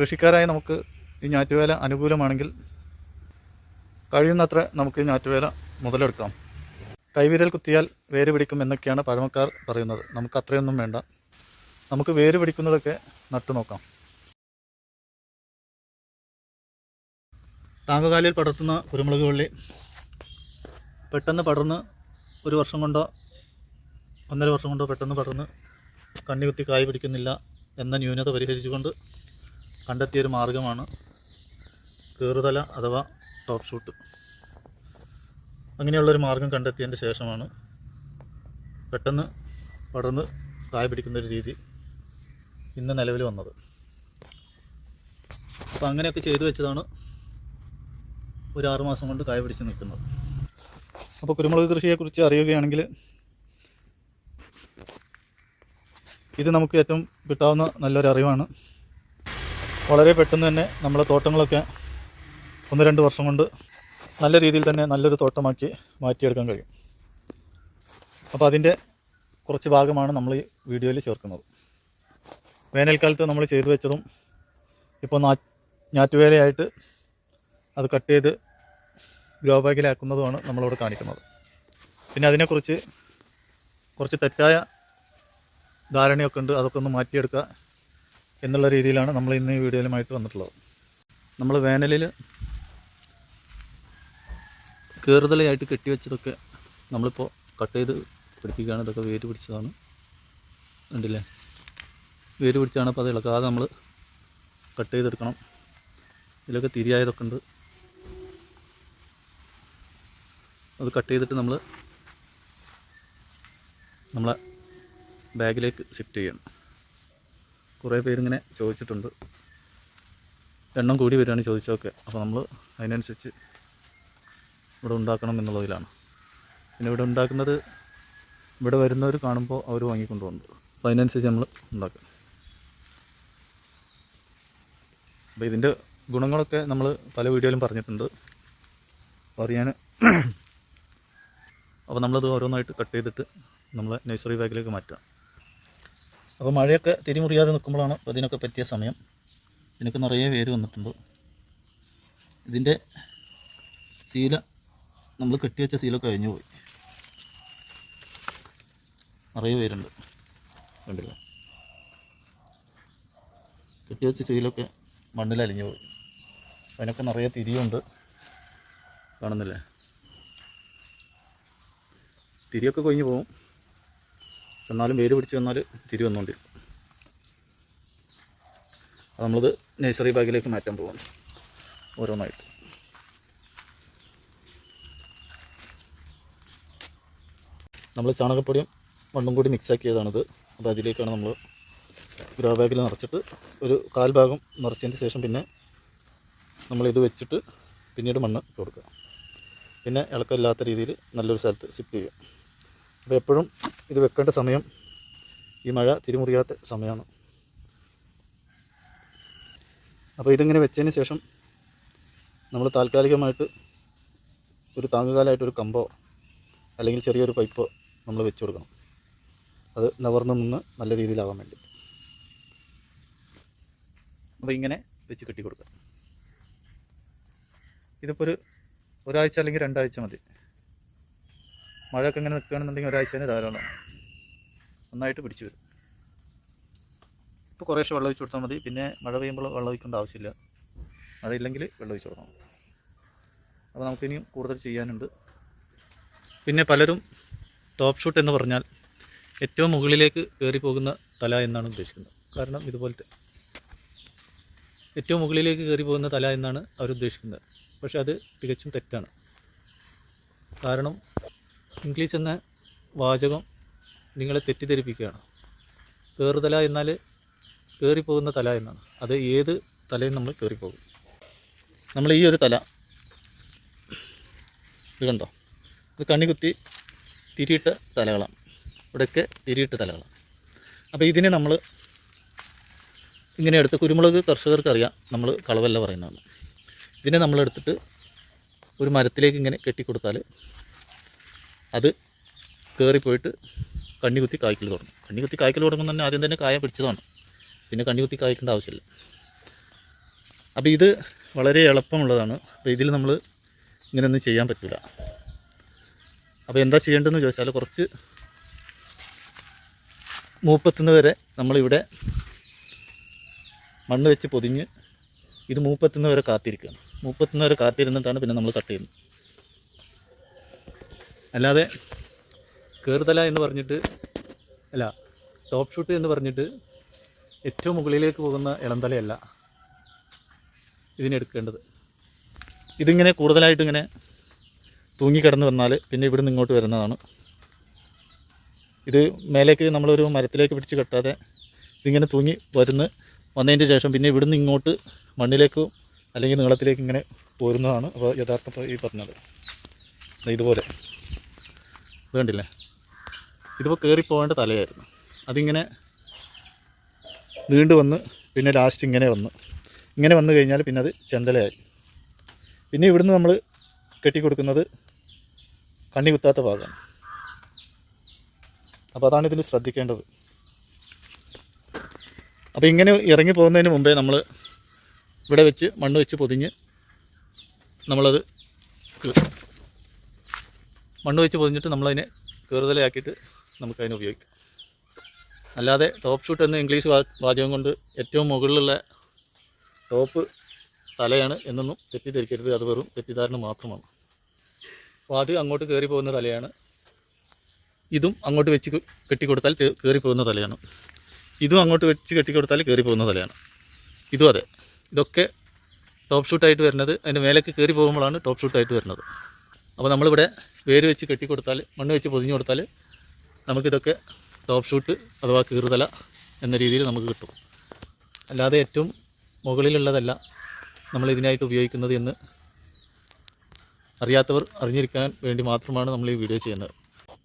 കൃഷിക്കാരായ നമുക്ക് ഈ ഞാറ്റുവേല അനുകൂലമാണെങ്കിൽ കഴിയുന്നത്ര നമുക്ക് ഈ ഞാറ്റുവേല മുതലെടുക്കാം. കൈവിരൽ കുത്തിയാൽ വേര് പിടിക്കും എന്നൊക്കെയാണ് പഴമക്കാർ പറയുന്നത്. നമുക്ക് അത്രയൊന്നും വേണ്ട. നമുക്ക് വേര് പിടിക്കുന്നതൊക്കെ നട്ടു നോക്കാം. പടർത്തുന്ന കുരുമുളക് വള്ളി പെട്ടെന്ന് പടർന്ന് ഒരു വർഷം കൊണ്ടോ ഒന്നര വർഷം കൊണ്ടോ പെട്ടെന്ന് പടർന്ന് കണ്ണി കുത്തി കായ് പിടിക്കുന്നില്ല എന്ന ന്യൂനത പരിഹരിച്ചുകൊണ്ട് കണ്ടെത്തിയൊരു മാർഗമാണ് കീറുതല അഥവാ ടോപ്പ് ഷൂട്ട്. അങ്ങനെയുള്ളൊരു മാർഗം കണ്ടെത്തിയതിന്റെ ശേഷമാണ് പെട്ടെന്ന് പടർന്ന് കായ പിടിക്കുന്നൊരു രീതി ഇന്ന് നിലവിൽ വന്നത്. അപ്പോൾ അങ്ങനെയൊക്കെ ചെയ്തു വെച്ചതാണ് ഒരു ആറുമാസം കൊണ്ട് കായ പിടിച്ച് നിൽക്കുന്നത്. അപ്പോൾ കുരുമുളക് കൃഷിയെക്കുറിച്ച് അറിയുകയാണെങ്കിൽ ഇത് നമുക്ക് ഏറ്റവും കിട്ടാവുന്ന നല്ലൊരു അറിവാണ് വളരെ പെട്ടെന്ന് തന്നെ നമ്മളെ തോട്ടങ്ങളൊക്കെ ഒന്ന് രണ്ട് വർഷം കൊണ്ട് നല്ല രീതിയിൽ തന്നെ നല്ലൊരു തോട്ടമാക്കി മാറ്റിയെടുക്കാൻ കഴിയും. അപ്പോൾ അതിന്റെ കുറച്ച് ഭാഗമാണ് നമ്മൾ ഈ വീഡിയോയിൽ ചേർക്കുന്നത്. വേനൽക്കാലത്ത് നമ്മൾ ചെയ്തു വെച്ചതും ഇപ്പോൾ നാ ഞാറ്റുവേലയായിട്ട് അത് കട്ട് ചെയ്ത് ഗ്രോ ബാഗിലാക്കുന്നതുമാണ് നമ്മളിവിടെ കാണിക്കുന്നത്. പിന്നെ അതിനെക്കുറിച്ച് കുറച്ച് തെറ്റായ ധാരണയൊക്കെ ഉണ്ട്. അതൊക്കെ ഒന്ന് മാറ്റിയെടുക്കുക. എന്നുള്ള രീതിയിലാണ് നമ്മൾ ഇന്ന് ഈ വീഡിയോയിലുമായിട്ട് വന്നിട്ടുള്ളത്. നമ്മൾ വേനലിൽ കീറുതലയായിട്ട് കെട്ടിവെച്ചതൊക്കെ നമ്മളിപ്പോൾ കട്ട് ചെയ്ത് പിടിപ്പിക്കുകയാണ്. ഇതൊക്കെ വേര് പിടിച്ചതാണ്. ഉണ്ടല്ലേ വേര് പിടിച്ചാണ് അപ്പോൾ അത് ഇളക്കാതെ നമ്മൾ കട്ട് ചെയ്തെടുക്കണം. ഇതിലൊക്കെ തിരിയായതൊക്കെ ഉണ്ട്. അത് കട്ട് ചെയ്തിട്ട് നമ്മൾ നമ്മളെ ബാഗിലേക്ക് ഷിഫ്റ്റ് ചെയ്യണം. കുറേ പേരിങ്ങനെ ചോദിച്ചിട്ടുണ്ട്. എണ്ണം കൂടി വരികയാണ് ചോദിച്ചതൊക്കെ. അപ്പോൾ നമ്മൾ അതിനനുസരിച്ച് ഇവിടെ ഉണ്ടാക്കണം എന്നുള്ളതിലാണ്. പിന്നെ ഇവിടെ ഉണ്ടാക്കുന്നത് ഇവിടെ വരുന്നവർ കാണുമ്പോൾ അവർ വാങ്ങിക്കൊണ്ട് പോകുന്നത് അപ്പോൾ അതിനനുസരിച്ച് നമ്മൾ ഉണ്ടാക്കും. അപ്പോൾ ഇതിന്റെ ഗുണങ്ങളൊക്കെ നമ്മൾ പല വീഡിയോയിലും പറഞ്ഞിട്ടുണ്ട്. അപ്പോൾ അപ്പോൾ നമ്മളത് ഓരോന്നായിട്ട് കട്ട് ചെയ്തിട്ട് നമ്മളെ നഴ്സറി ബാഗിലേക്ക് മാറ്റാം. അപ്പോൾ മഴയൊക്കെ തിരിമുറിയാതെ നിൽക്കുമ്പോഴാണ് അതിനൊക്കെ പറ്റിയ സമയം. ഇതിനൊക്കെ നിറയെ വേര് വന്നിട്ടുണ്ട്. ഇതിന്റെ ശീല നമ്മൾ കെട്ടിവെച്ച ശീല കഴിഞ്ഞു പോയി. നിറയെ പേരുണ്ട്. കണ്ടില്ല? കെട്ടിവെച്ച ശീലൊക്കെ മണ്ണിൽ അലിഞ്ഞു പോയി. അതിനൊക്കെ നിറയെ തിരിയുണ്ട്. കാണുന്നില്ലേ? തിരിയൊക്കെ കൊഴിഞ്ഞു പോകും. എന്നാലും വേര് പിടിച്ച് വന്നാൽ തിരി വന്നുകൊണ്ടിരിക്കും. അത് നമ്മളത് നേഴ്സറി ബാഗിലേക്ക് മാറ്റാൻ പോകുന്നു ഓരോന്നായിട്ട്. നമ്മൾ ചാണകപ്പൊടിയും മണ്ണും കൂടി മിക്സ് അത് അതിലേക്കാണ് നമ്മൾ ഗ്രോ ബാഗിൽ നിറച്ചിട്ട് ഒരു കാൽ ഭാഗം നിറച്ചതിന് ശേഷം പിന്നെ നമ്മളിത് വെച്ചിട്ട് പിന്നീട് മണ്ണ് കൊടുക്കുക. പിന്നെ ഇളക്കമില്ലാത്ത രീതിയിൽ നല്ലൊരു സ്ഥലത്ത് സിപ്പ് ചെയ്യുക. അപ്പോൾ എപ്പോഴും ഇത് വെക്കേണ്ട സമയം ഈ മഴ തിരിമുറിയാത്ത സമയമാണ്. അപ്പോൾ ഇതിങ്ങനെ വെച്ചതിന് ശേഷം നമ്മൾ താൽക്കാലികമായിട്ട് ഒരു താങ്ങുകാലായിട്ട് ഒരു കമ്പോ അല്ലെങ്കിൽ ചെറിയൊരു പൈപ്പോ നമ്മൾ വെച്ച് കൊടുക്കണം. അത് നവർന്നു നിന്ന് നല്ല രീതിയിലാവാൻ വേണ്ടി. അപ്പോൾ ഇങ്ങനെ വെച്ച് കെട്ടി കൊടുക്കുക. ഇതിപ്പോൾ ഒരു ഒരാഴ്ച അല്ലെങ്കിൽ രണ്ടാഴ്ച മതി. മഴയൊക്കെ ഇങ്ങനെ നിൽക്കുകയാണെന്നുണ്ടെങ്കിൽ ഒരാഴ്ച തന്നെ ധാരാളം. നന്നായിട്ട് പിടിച്ചു വരും. ഇപ്പോൾ കുറേശ്ശെ വെള്ളം ഒഴിച്ച് കൊടുത്താൽ മതി. പിന്നെ മഴ പെയ്യുമ്പോൾ വെള്ളം ഒഴിക്കേണ്ട ആവശ്യമില്ല. മഴയില്ലെങ്കിൽ വെള്ളം ഒഴിച്ച് കൊടുക്കണം. അപ്പോൾ നമുക്കിനിയും കൂടുതൽ ചെയ്യാനുണ്ട്. പിന്നെ പലരും ടോപ്പ് ഷൂട്ട് എന്ന് പറഞ്ഞാൽ ഏറ്റവും മുകളിലേക്ക് കയറി പോകുന്ന തല എന്നാണ് ഉദ്ദേശിക്കുന്നത്. കാരണം ഇതുപോലത്തെ ഏറ്റവും മുകളിലേക്ക് കയറി പോകുന്ന തല എന്നാണ് അവർ ഉദ്ദേശിക്കുന്നത്. പക്ഷെ അത് തികച്ചും തെറ്റാണ്. കാരണം ഇംഗ്ലീഷ് എന്ന വാചകം നിങ്ങളെ തെറ്റിദ്ധരിപ്പിക്കുകയാണ്. കയറുതല എന്നാൽ കയറിപ്പോകുന്ന തല എന്നാണ്. അത് ഏത് തലയും നമ്മൾ കയറിപ്പോകും നമ്മൾ ഈ ഒരു തല ഇത് കണ്ടോ? ഇത് കണ്ണികുത്തി തിരിയിട്ട തലകളാണ്. ഇവിടെയൊക്കെ തിരിയിട്ട തലകളാണ്. അപ്പോൾ ഇതിനെ നമ്മൾ ഇങ്ങനെ എടുത്ത് കുരുമുളക് കർഷകർക്കറിയാം നമ്മൾ കളവല്ല പറയുന്നതാണ്. ഇതിനെ നമ്മളെടുത്തിട്ട് ഒരു മരത്തിലേക്ക് ഇങ്ങനെ കെട്ടിക്കൊടുത്താൽ അത് കയറിപ്പോയിട്ട് കണ്ണികുത്തി കായ്ക്കൽ തുടങ്ങും. കണ്ണികുത്തി കായ്ക്കൽ തുടങ്ങുന്ന തന്നെ ആദ്യം തന്നെ കായ പിടിച്ചതാണ്. പിന്നെ കണ്ണികുത്തി കായ്ക്കേണ്ട ആവശ്യമില്ല. അപ്പോൾ ഇത് വളരെ എളുപ്പമുള്ളതാണ്. അപ്പോൾ ഇതിൽ നമ്മൾ ഇങ്ങനെയൊന്നും ചെയ്യാൻ പറ്റില്ല അപ്പോൾ എന്താ ചെയ്യേണ്ടതെന്ന് ചോദിച്ചാൽ കുറച്ച് മൂപ്പത്തുനിന്ന് വരെ നമ്മളിവിടെ മണ്ണ് വെച്ച് പൊതിഞ്ഞ് ഇത് മൂപ്പത്തുനിന്ന് വരെ കാത്തിരിക്കുകയാണ് മൂപ്പത്തുനിന്ന് വരെ കാത്തിരുന്നിട്ടാണ് പിന്നെ നമ്മൾ കട്ട് ചെയ്യുന്നത്. അല്ലാതെ കയറുതല എന്ന് പറഞ്ഞിട്ട് അല്ല ടോപ്പ് ഷൂട്ട് എന്ന് പറഞ്ഞിട്ട് ഏറ്റവും മുകളിലേക്ക് പോകുന്ന ഇളംതലയല്ല ഇതിനെടുക്കേണ്ടത്. ഇതിങ്ങനെ കൂടുതലായിട്ട് ഇങ്ങനെ തൂങ്ങിക്കിടന്ന് വന്നാൽ പിന്നെ ഇവിടുന്ന് ഇങ്ങോട്ട് വരുന്നതാണ്. ഇത് മേലേക്ക് നമ്മളൊരു മരത്തിലേക്ക് പിടിച്ച് കെട്ടാതെ ഇതിങ്ങനെ തൂങ്ങി വരുന്ന വന്നതിന്റെ ശേഷം പിന്നെ ഇവിടുന്ന് ഇങ്ങോട്ട് മണ്ണിലേക്ക് അല്ലെങ്കിൽ നീളത്തിലേക്ക് ഇങ്ങനെ പോരുന്നതാണ് അപ്പോൾ യഥാർത്ഥ ഈ പറഞ്ഞത്. ഇതുപോലെ. ഇത് കണ്ടില്ലേ ഇതിപ്പോൾ കയറി പോകേണ്ട തലയായിരുന്നു. അതിങ്ങനെ നീണ്ടു വന്ന് പിന്നെ ലാസ്റ്റ് ഇങ്ങനെ വന്ന്. ഇങ്ങനെ വന്നു കഴിഞ്ഞാൽ പിന്നെ അത് ചെന്തലയായി. പിന്നെ ഇവിടുന്ന് നമ്മൾ കെട്ടിക്കൊടുക്കുന്നത് കണ്ണി കുത്താത്ത ഭാഗമാണ്. അപ്പോൾ അതാണ് ഇതിൽ ശ്രദ്ധിക്കേണ്ടത്. അപ്പോൾ ഇങ്ങനെ ഇറങ്ങി പോകുന്നതിന് മുമ്പേ നമ്മൾ ഇവിടെ വെച്ച് മണ്ണ് വെച്ച് പൊതിഞ്ഞ് നമ്മളത് മണ്ണ് വെച്ച് പൊതിഞ്ഞിട്ട് നമ്മളതിനെ കീറുതലയാക്കിയിട്ട് നമുക്കതിനെ ഉപയോഗിക്കാം. അല്ലാതെ ടോപ്പ് ഷൂട്ട് എന്ന് ഇംഗ്ലീഷ് വാചകം കൊണ്ട് ഏറ്റവും മുകളിലുള്ള ടോപ്പ് തലയാണ് എന്നൊന്നും തെറ്റിദ്ധരിക്കരുത്. അത് വെറും തെറ്റിദ്ധാരണ മാത്രമാണ്. അപ്പോൾ അത് അങ്ങോട്ട് കയറി പോകുന്ന തലയാണ്. ഇതും അങ്ങോട്ട് വെച്ച് കെട്ടിക്കൊടുത്താൽ കയറി പോകുന്ന തലയാണ്. ഇതും അങ്ങോട്ട് വെച്ച് കെട്ടിക്കൊടുത്താൽ കയറി പോകുന്ന തലയാണ്. ഇതും അതെ. ഇതൊക്കെ ടോപ്പ് ഷൂട്ടായിട്ട് വരുന്നത് അതിന്റെ മേലേക്ക് കയറി പോകുമ്പോഴാണ് ടോപ്പ് ഷൂട്ടായിട്ട് വരുന്നത്. അപ്പോൾ നമ്മളിവിടെ വേര് വെച്ച് കെട്ടിക്കൊടുത്താൽ മണ്ണ് വെച്ച് പൊതിഞ്ഞു കൊടുത്താൽ നമുക്കിതൊക്കെ ടോപ്പ് ഷൂട്ട് അഥവാ കീറുതല എന്ന രീതിയിൽ നമുക്ക് കിട്ടും. അല്ലാതെ ഏറ്റവും മുകളിലുള്ളതല്ല നമ്മൾ ഇതിനായിട്ട് ഉപയോഗിക്കുന്നത് എന്ന് അറിയാത്തവർ അറിഞ്ഞിരിക്കാൻ വേണ്ടി മാത്രമാണ് നമ്മൾ ഈ വീഡിയോ ചെയ്യുന്നത്.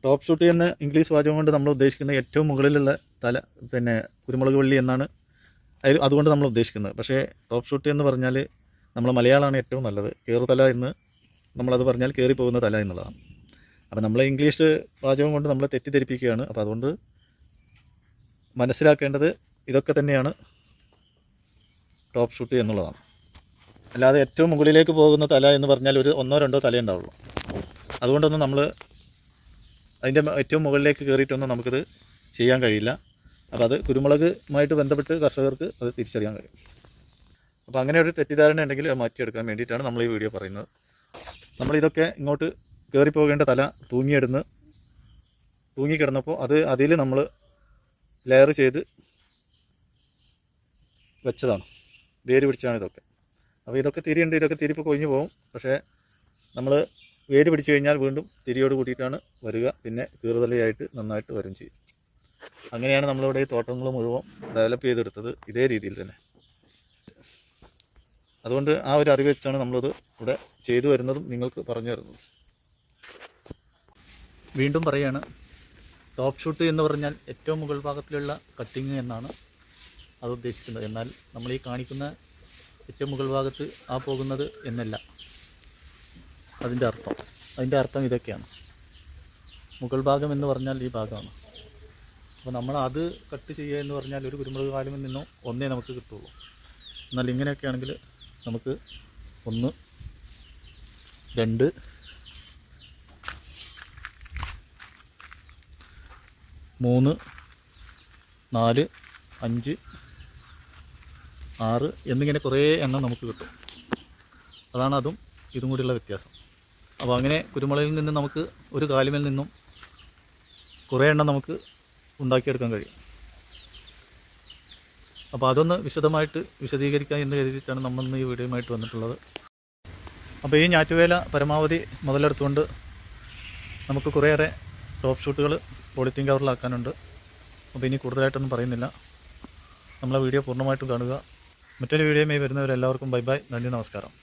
ടോപ്പ് ഷൂട്ട് എന്ന ഇംഗ്ലീഷ് വാചകം കൊണ്ട് നമ്മൾ ഉദ്ദേശിക്കുന്ന ഏറ്റവും മുകളിലുള്ള തല പിന്നെ കുരുമുളക് വള്ളി എന്നാണ് അതിൽ അതുകൊണ്ട് നമ്മൾ ഉദ്ദേശിക്കുന്നത്. പക്ഷേ ടോപ്പ് ഷൂട്ട് എന്ന് പറഞ്ഞാൽ നമ്മൾ മലയാളമാണ് ഏറ്റവും നല്ലത്. കയറുതല എന്ന് നമ്മളത് പറഞ്ഞാൽ കയറി പോകുന്ന തല എന്നുള്ളതാണ്. അപ്പോൾ നമ്മൾ ഇംഗ്ലീഷ് വാചകം കൊണ്ട് നമ്മൾ തെറ്റിദ്ധരിപ്പിക്കുകയാണ്. അപ്പോൾ അതുകൊണ്ട് മനസ്സിലാക്കേണ്ടത് ഇതൊക്കെ തന്നെയാണ് ടോപ്പ് ഷൂട്ട് എന്നുള്ളതാണ്. അല്ലാതെ ഏറ്റവും മുകളിലേക്ക് പോകുന്ന തല എന്ന് പറഞ്ഞാൽ ഒരു ഒന്നോ രണ്ടോ തല ഉണ്ടാവുള്ളൂ. അതുകൊണ്ടൊന്നും നമ്മൾ അതിന്റെ ഏറ്റവും മുകളിലേക്ക് കയറിയിട്ടൊന്നും നമുക്കിത് ചെയ്യാൻ കഴിയില്ല. അപ്പോൾ അത് കുരുമുളകുമായിട്ട് ബന്ധപ്പെട്ട് കർഷകർക്ക് അത് തിരിച്ചറിയാൻ കഴിയും. അപ്പോൾ അങ്ങനെ ഒരു തെറ്റിദ്ധാരണ ഉണ്ടെങ്കിൽ മാറ്റിയെടുക്കാൻ വേണ്ടിയിട്ടാണ് നമ്മൾ ഈ വീഡിയോ പറയുന്നത്. നമ്മളിതൊക്കെ ഇങ്ങോട്ട് കയറി പോകേണ്ട തല തൂങ്ങിയിടുന്ന്. തൂങ്ങിക്കിടന്നപ്പോൾ അത് അതിൽ നമ്മൾ ലെയർ ചെയ്ത് വെച്ചതാണ്. വേര് പിടിച്ചാണ് ഇതൊക്കെ. അപ്പോൾ ഇതൊക്കെ തിരിയുണ്ട് ഇതൊക്കെ തിരിപ്പോൾ കൊഴിഞ്ഞു പോകും. പക്ഷേ നമ്മൾ വേര് പിടിച്ചു കഴിഞ്ഞാൽ വീണ്ടും തിരിയോട് കൂട്ടിയിട്ടാണ് വരിക. പിന്നെ കീറുതലയായിട്ട് നന്നായിട്ട് വരും ചെയ്യും. അങ്ങനെയാണ് നമ്മളിവിടെ ഈ തോട്ടങ്ങൾ മുഴുവൻ ഡെവലപ്പ് ചെയ്തെടുത്തത് ഇതേ രീതിയിൽ തന്നെ. അതുകൊണ്ട് ആ ഒരു അറിവ് വെച്ചാണ് നമ്മളത് ഇവിടെ ചെയ്തു വരുന്നതും നിങ്ങൾക്ക് പറഞ്ഞു തരുന്നതും. വീണ്ടും പറയാണ് ടോപ്പ് ഷൂട്ട് എന്ന് പറഞ്ഞാൽ ഏറ്റവും മുകൾ ഭാഗത്തിലുള്ള കട്ടിങ് എന്നാണ് അത് ഉദ്ദേശിക്കുന്നത്. എന്നാൽ നമ്മൾ ഈ കാണിക്കുന്ന ഏറ്റവും മുകൾ ഭാഗത്ത് ആ പോകുന്നത് എന്നല്ല. അതിന്റെ അർത്ഥം അതിന്റെ അർത്ഥം ഇതൊക്കെയാണ്. മുകൾ ഭാഗം എന്ന് പറഞ്ഞാൽ ഈ ഭാഗമാണ്. അപ്പോൾ നമ്മൾ അത് കട്ട് ചെയ്യുക എന്ന് പറഞ്ഞാൽ ഒരു കുരുമുളക് കാലമിൽ നിന്നോ ഒന്നേ നമുക്ക് കിട്ടുള്ളൂ. എന്നാൽ ഇങ്ങനെയൊക്കെ ആണെങ്കിൽ നമുക്ക് ഒന്ന് രണ്ട് മൂന്ന് നാല് അഞ്ച് ആറ് എന്നിങ്ങനെ കുറേ എണ്ണം നമുക്ക് കിട്ടും. അതാണ് അതും ഇതും കൂടിയുള്ള വ്യത്യാസം. അപ്പോൾ അങ്ങനെ കുരുമുളകിൽ നിന്ന് നമുക്ക് ഒരു കാലുമേൽ നിന്നും കുറേ എണ്ണം നമുക്ക് ഉണ്ടാക്കിയെടുക്കാൻ കഴിയും. അപ്പോൾ അതൊന്ന് വിശദമായിട്ട് വിശദീകരിക്കാം എന്ന് കരുതിയിട്ടാണ് നമ്മൾ ഈ വീഡിയോയുമായിട്ട് വന്നിട്ടുള്ളത്. അപ്പോൾ ഈ ഞാറ്റുവേല പരമാവധി മുതലെടുത്തുകൊണ്ട് നമുക്ക് കുറേയേറെ ടോപ്പ് ഷൂട്ടുകൾ പോളിത്തീൻ കവറിലാക്കാനുണ്ട് അപ്പോൾ ഇനി കൂടുതലായിട്ടൊന്നും പറയുന്നില്ല. നമ്മളെ വീഡിയോ പൂർണമായിട്ടും കാണുക. മറ്റൊരു വീഡിയോയുമായി വരുന്നവരെല്ലാവർക്കും ബൈ ബൈ. നന്ദി നമസ്കാരം.